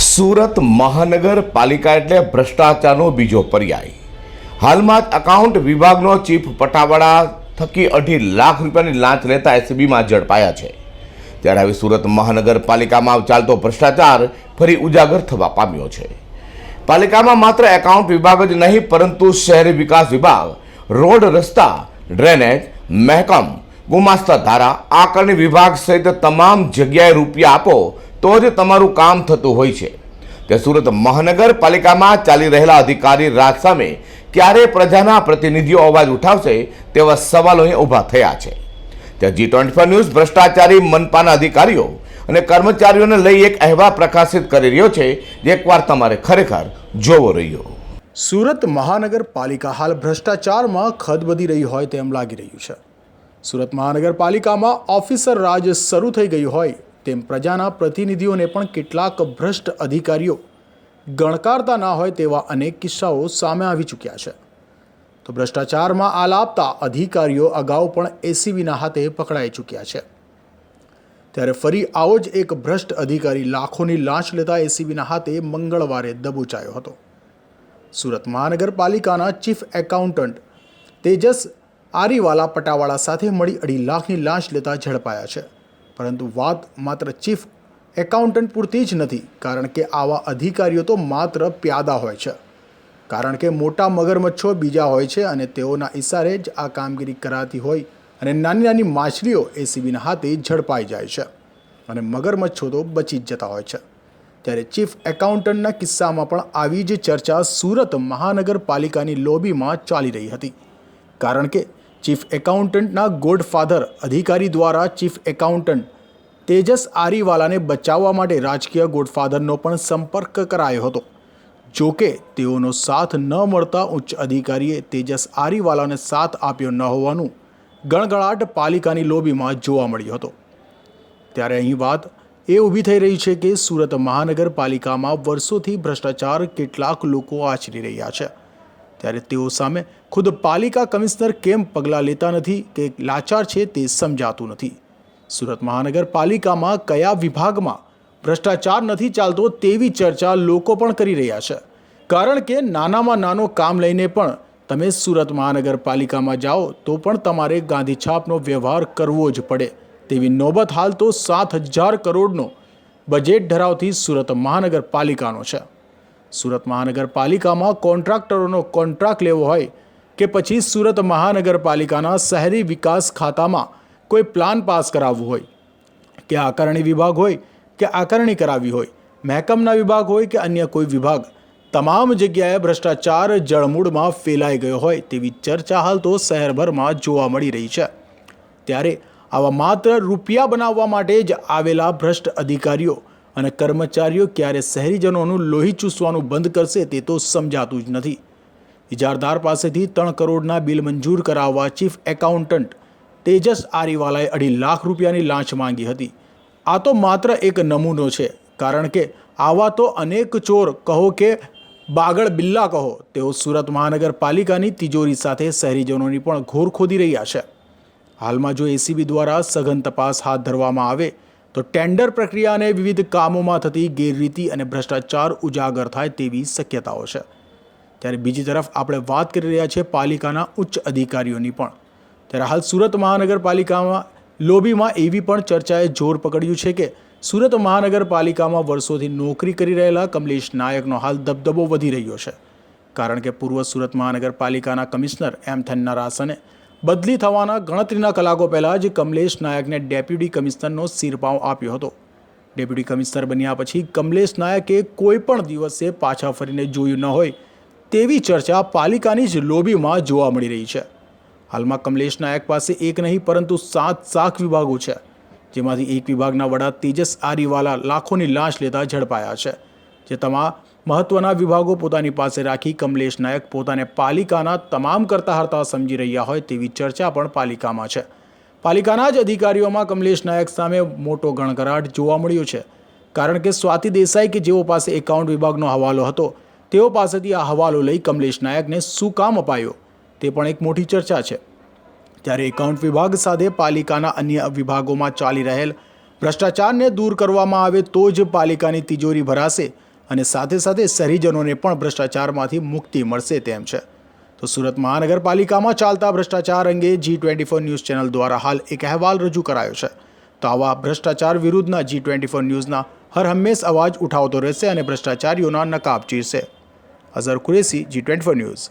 સુરત મહાનગરપાલિકા એટલે ભ્રષ્ટાચારનો બીજો પર્યાય. હાલમાં જ અકાઉન્ટ વિભાગનો ચીફ પટાવાળા થકી અઢી લાખ રૂપિયાની લાંચ લેતા એસીબીમાં ઝડપાયા છે. ત્યારે હવે સુરત મહાનગરપાલિકામાં ચાલતો ભ્રષ્ટાચાર ફરી ઉજાગર થવા પામ્યો છે. પાલિકામાં માત્ર એકાઉન્ટ વિભાગ જ નહીં, પરંતુ શહેરી વિકાસ વિભાગ, રોડ રસ્તા, ડ્રેનેજ, મહેકમ, ગુમાસ્તા ધારા, આકારણી વિભાગ સહિત તમામ જગ્યાએ રૂપિયા આપો તો જ તમારું કામ થતું હોય છે. તે સુરત મહાનગરપાલિકામાં ચાલી રહેલા અધિકારી રાજ સામે ક્યારે પ્રજાના પ્રતિનિધિઓ અવાજ ઉઠાવશે તેવા સવાલો અહીં ઊભા થયા છે. ત્યાં જી ટ્વેન્ટી ન્યૂઝ ભ્રષ્ટાચારી મનપાના અધિકારીઓ અને કર્મચારીઓને લઈ એક અહેવાલ પ્રકાશિત કરી રહ્યો છે. જે એકવાર તમારે ખરેખર જોવો રહ્યો. સુરત મહાનગરપાલિકા હાલ ભ્રષ્ટાચારમાં ખદબદી રહી હોય તેમ લાગી રહ્યું છે. સુરત મહાનગરપાલિકામાં ઓફિસર રાજ શરૂ થઈ ગયું હોય તેમ પ્રજાના પ્રતિનિધિઓને પણ કેટલાક ભ્રષ્ટ અધિકારીઓ ગણકારતા ના હોય તેવા અનેક કિસ્સાઓ સામે આવી ચૂક્યા છે. તો ભ્રષ્ટાચારમાં આલાપતા અધિકારીઓ અગાઉ પણ એસીબીના હાથે પકડાઈ ચૂક્યા છે. ત્યારે ફરી આવો જ એક ભ્રષ્ટ અધિકારી લાખોની લાંચ લેતા એસીબીના હાથે મંગળવારે દબોચાયો હતો. સુરત મહાનગરપાલિકાના ચીફ એકાઉન્ટન્ટ તેજસ આરીવાલા પટાવાળા સાથે મળી અઢી લાખની લાંચ લેતા ઝડપાયા છે. પરંતુ વાત માત્ર ચીફ એકાઉન્ટન્ટ પૂરતી જ નથી, કારણ કે આવા અધિકારીઓ તો માત્ર પ્યાદા હોય છે. કારણ કે મોટા મગરમચ્છો બીજા હોય છે અને તેઓના ઇશારે જ આ કામગીરી કરાતી હોય અને નાની નાની માછલીઓ એસીબીના હાથે ઝડપાઈ જાય છે અને મગરમચ્છો તો બચી જ જતા હોય છે. ત્યારે ચીફ એકાઉન્ટન્ટના કિસ્સામાં પણ આવી જ ચર્ચા સુરત મહાનગરપાલિકાની લોબીમાં ચાલી રહી હતી. કારણ કે ચીફ એકાઉન્ટન્ટના ગોડફાધર અધિકારી દ્વારા ચીફ એકાઉન્ટન્ટ તેજસ આરીવાલાને બચાવવા માટે રાજકીય ગોડફાધરનો પણ સંપર્ક કરાયો હતો. જો કે તેઓનો સાથ ન મળતા ઉચ્ચ અધિકારીએ તેજસ આરીવાલાને સાથ આપ્યો ન હોવાનું ગણગણાટ પાલિકાની લોબીમાં જોવા મળ્યો હતો. ત્યારે અહીં વાત એ ઊભી થઈ રહી છે કે સુરત મહાનગરપાલિકામાં વર્ષોથી ભ્રષ્ટાચાર કેટલાક લોકો આચરી રહ્યા છે. ત્યારે તેઓ સામે ખુદ પાલિકા કમિશનર કેમ પગલાં લેતા નથી કે લાચાર છે તે સમજાતું નથી? સુરત મહાનગરપાલિકામાં કયા વિભાગમાં ભ્રષ્ટાચાર નથી ચાલતો તેવી ચર્ચા લોકો પણ કરી રહ્યા છે. કારણ કે નાનામાં નાનો કામ લઈને પણ તમે સુરત મહાનગરપાલિકામાં જાઓ તો પણ તમારે ગાંધીછાપનો વ્યવહાર કરવો જ પડે. તેવી નોબત હાલ તો સાત હજાર કરોડનો બજેટ ધરાવતી સુરત મહાનગરપાલિકાનો છે. સુરત મહાનગરપાલિકામાં કોન્ટ્રાક્ટરોનો કોન્ટ્રાક્ટ લેવો હોય કે પછી સુરત મહાનગરપાલિકાના શહેરી વિકાસ ખાતામાં કોઈ પ્લાન પાસ કરાવવું હોય, કે આકારણી વિભાગ હોય, કે આકારણી કરાવવી હોય, મહેકમના વિભાગ હોય કે અન્ય કોઈ વિભાગ, તમામ જગ્યાએ ભ્રષ્ટાચાર જળમૂળમાં ફેલાઈ ગયો હોય તેવી ચર્ચા હાલ તો શહેરભરમાં જોવા મળી રહી છે. ત્યારે આવા માત્ર રૂપિયા બનાવવા માટે જ આવેલા ભ્રષ્ટ અધિકારીઓ અને કર્મચારીઓ ક્યારે શહેરીજનોનું લોહી ચૂસવાનું બંધ કરશે તે તો સમજાતું જ નથી. ઇજારદાર પાસેથી ત્રણ કરોડના બિલ મંજૂર કરાવવા ચીફ એકાઉન્ટન્ટ તેજસ આરીવાલાએ અઢી લાખ રૂપિયાની લાંચ માંગી હતી. આ તો માત્ર એક નમૂનો છે, કારણ કે આવા તો અનેક ચોર કહો કે બાગળ બિલ્લા કહો, તેઓ સુરત મહાનગરપાલિકાની તિજોરી સાથે શહેરીજનોની પણ ઘોર ખોદી રહ્યા છે. હાલમાં જો એસીબી દ્વારા સઘન તપાસ હાથ ધરવામાં આવે તો ટેન્ડર પ્રક્રિયા અને વિવિધ કામોમાં થતી ગેરરીતિ અને ભ્રષ્ટાચાર ઉજાગર થાય તેવી શક્યતાઓ છે. ત્યારે બીજી તરફ આપણે વાત કરી રહ્યા છીએ પાલિકાના ઉચ્ચ અધિકારીઓની પણ. ત્યારે હાલ સુરત મહાનગરપાલિકામાં, લોબીમાં એવી પણ ચર્ચાએ જોર પકડ્યું છે કે સુરત મહાનગરપાલિકામાં વર્ષોથી નોકરી કરી રહેલા કમલેશ નાયકનો હાલ દબદબો વધી રહ્યો છે. કારણ કે પૂર્વ સુરત મહાનગરપાલિકાના કમિશનર એમ થન્નારાસને બદલી થવાના ગણતરીના કલાકો પહેલાં જ કમલેશ નાયકને ડેપ્યુટી કમિશનરનો શિરપાવ આપ્યો હતો. ડેપ્યુટી કમિશનર બન્યા પછી કમલેશ નાયકે કોઈ પણ દિવસે પાછા ફરીને જોયું ન હોય તેવી ચર્ચા પાલિકાની જ લોબીમાં જોવા મળી રહી છે. હાલમાં કમલેશ નાયક પાસે એક નહીં, પરંતુ સાત સાત વિભાગો છે, જેમાંથી એક વિભાગના વડા તેજસ આરીવાલા લાખોની લાંચ લેતા ઝડપાયા છે, જે તમામ મહત્વના વિભાગો પોતાની પાસે રાખી કમલેશ નાયક પોતાને પાલિકાના તમામ કરતા હરતા સમજી રહ્યા હોય તેવી ચર્ચા પણ પાલિકામાં છે. પાલિકાના જ અધિકારીઓમાં કમલેશ નાયક સામે મોટો ગણગરાટ જોવા મળ્યો છે. કારણ કે સ્વાતિ દેસાઈ કે જેઓ પાસે એકાઉન્ટ વિભાગનો હવાલો હતો, તેઓ પાસેથી આ હવાલો લઈ કમલેશ નાયકને શું કામ અપાયો, તે પણ એક મોટી ચર્ચા છે. ત્યારે એકાઉન્ટ વિભાગ સાથે પાલિકાના અન્ય વિભાગોમાં ચાલી રહેલ ભ્રષ્ટાચારને દૂર કરવામાં આવે તો જ પાલિકાની તિજોરી ભરાશે અને સાથે સાથે શહેરીજનોને પણ ભ્રષ્ટાચારમાંથી મુક્તિ મળશે તેમ છે. તો સુરત મહાનગરપાલિકામાં ચાલતા ભ્રષ્ટાચાર અંગે G twenty four news channel દ્વારા હાલ એક અહેવાલ રજૂ કરાયો છે. તો આવા ભ્રષ્ટાચાર વિરુદ્ધના જી ટ્વેન્ટી ફોર ન્યૂઝના હર હંમેશ અવાજ ઉઠાવતો રહેશે અને ભ્રષ્ટાચારીઓના નકાબ ચીરશે. Azhar Qureshi G twenty four news.